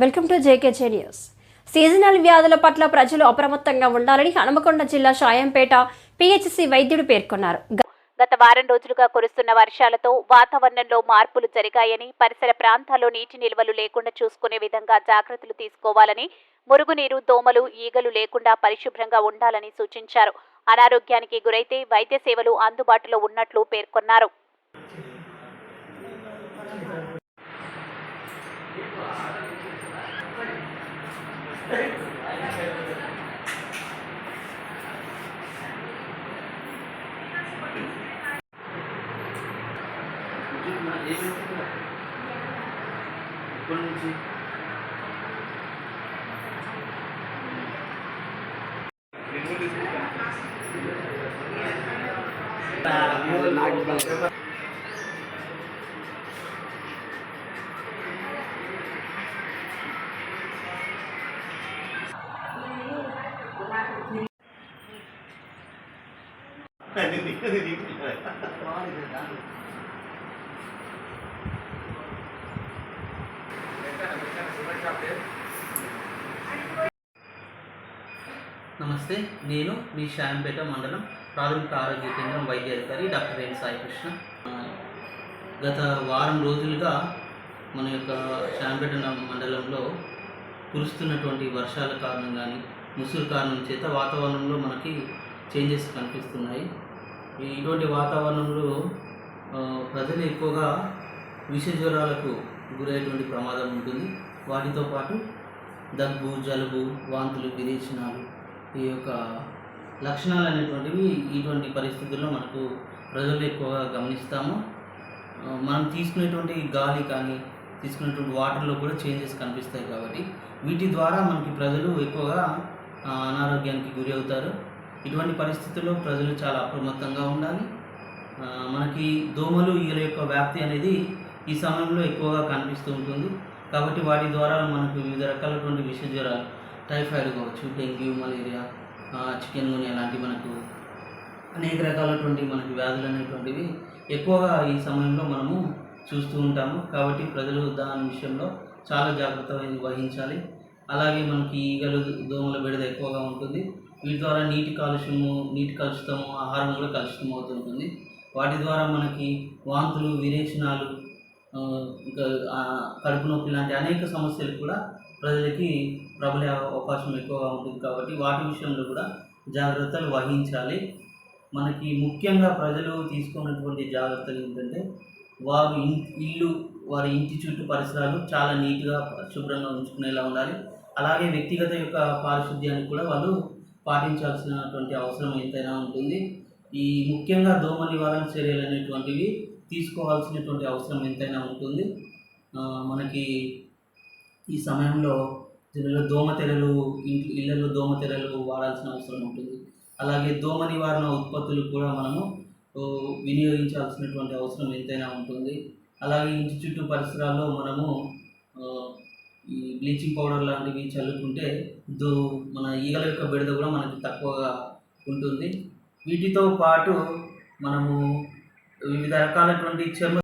Welcome to JKJ news. Seasonal వ్యాధుల పట్ల ప్రజలు అప్రమత్తంగా ఉండాలని హనుమకొండ జిల్లా షాయంపేట పిహెచ్సి వైద్యుడు పేర్కొన్నారు. గత వారం రోజులుగా కురుస్తున్న వర్షాలతో వాతావరణంలో మార్పులు జరిగాయని పరిసర ప్రాంతాల్లో నీటి నిల్వలు లేకుండా చూసుకునే విధంగా జాగ్రత్తలు తీసుకోవాలని మురుగునీరు దోమలు ఈగలు లేకుండా పరిశుభ్రంగా ఉండాలని సూచించారు. అనారోగ్యానికి గురైతే వైద్య సేవలు అందుబాటులో ఉన్నట్లు పేర్కొన్నారు. ఇప్పటి నుంచి నమస్తే నేను మీ శాంపేట మండలం ప్రాథమిక ఆరోగ్య కేంద్రం వైద్య అధికారి డాక్టర్ ఎన్ సాయికృష్ణ గత వారం రోజులుగా మన యొక్క శాంపేట మండలంలో కురుస్తున్నటువంటి వర్షాల కారణం కానీ ముసురు కారణం చేత వాతావరణంలో మనకి చేంజెస్ కనిపిస్తున్నాయి. ఇటువంటి వాతావరణంలో ప్రజలు ఎక్కువగా విష జ్వరాలకు గురయ్యేటువంటి ప్రమాదం ఉంటుంది. వాటితో పాటు దగ్గు జలుబు వాంతులు విరేచనాలు ఈ యొక్క లక్షణాలు అనేటువంటివి ఇటువంటి పరిస్థితుల్లో మనకు ప్రజలు ఎక్కువగా గమనిస్తాము. మనం తీసుకునేటువంటి గాలి కానీ తీసుకునేటువంటి వాటర్లో కూడా చేంజెస్ కనిపిస్తాయి కాబట్టి వీటి ద్వారా మనకి ప్రజలు ఎక్కువగా అనారోగ్యానికి గురి అవుతారు. ఇటువంటి పరిస్థితుల్లో ప్రజలు చాలా అప్రమత్తంగా ఉండాలి. మనకి దోమలు ఈల యొక్క వ్యాప్తి అనేది ఈ సమయంలో ఎక్కువగా కనిపిస్తూ ఉంటుంది. కాబట్టి వాటి ద్వారా మనకు వివిధ రకాలైనటువంటి విష జ్వరాలు టైఫాయిడ్ కావచ్చు డెంగ్యూ మలేరియా చికెన్ గుని అలాంటి మనకు అనేక రకాలైనటువంటి మనకి వ్యాధులు అనేటువంటివి ఎక్కువగా ఈ సమయంలో మనము చూస్తూ ఉంటాము. కాబట్టి ప్రజలు దాని విషయంలో చాలా జాగ్రత్త వహించాలి. అలాగే మనకి ఈగలు దోమల బెడద ఎక్కువగా ఉంటుంది. వీటి ద్వారా నీటి కాలుష్యము నీటి కలుషితము ఆహారం కూడా కలుషితం అవుతుంటుంది వాటి ద్వారా మనకి వాంతులు విరేచనాలు ఇంకా కడుపు నొప్పి లాంటి అనేక సమస్యలు కూడా ప్రజలకి ప్రబలే అవకాశం ఎక్కువగా ఉంటుంది కాబట్టి వాటి విషయంలో కూడా జాగ్రత్తలు వహించాలి. మనకి ముఖ్యంగా ప్రజలు తీసుకున్నటువంటి జాగ్రత్తలు ఏంటంటే వారు ఇల్లు వారి ఇంటి చుట్టూ పరిసరాలు చాలా నీట్గా శుభ్రంగా ఉంచుకునేలా ఉండాలి. అలాగే వ్యక్తిగత యొక్క పారిశుద్ధ్యాన్ని కూడా వాళ్ళు పాటించాల్సినటువంటి అవసరం ఎంతైనా ఉంటుంది. ఈ ముఖ్యంగా దోమ నివారణ చర్యలు అనేటువంటివి తీసుకోవాల్సినటువంటి అవసరం ఎంతైనా ఉంటుంది. మనకి ఈ సమయంలో దీనిలో దోమతెరలు ఇంటి ఇళ్ళలో దోమతెరలు వాడాల్సిన అవసరం ఉంటుంది. అలాగే దోమ నివారణ ఉత్పత్తులు కూడా మనము వినియోగించాల్సినటువంటి అవసరం ఎంతైనా ఉంటుంది. అలాగే ఇంటి చుట్టూ పరిసరాల్లో మనము ఈ బ్లీచింగ్ పౌడర్ లాంటివి చల్లుకుంటే దో మన ఈగల యొక్క బెడద కూడా మనకి తక్కువగా ఉంటుంది. వీటితో పాటు మనము వివిధ రకాలైనటువంటి చర్మ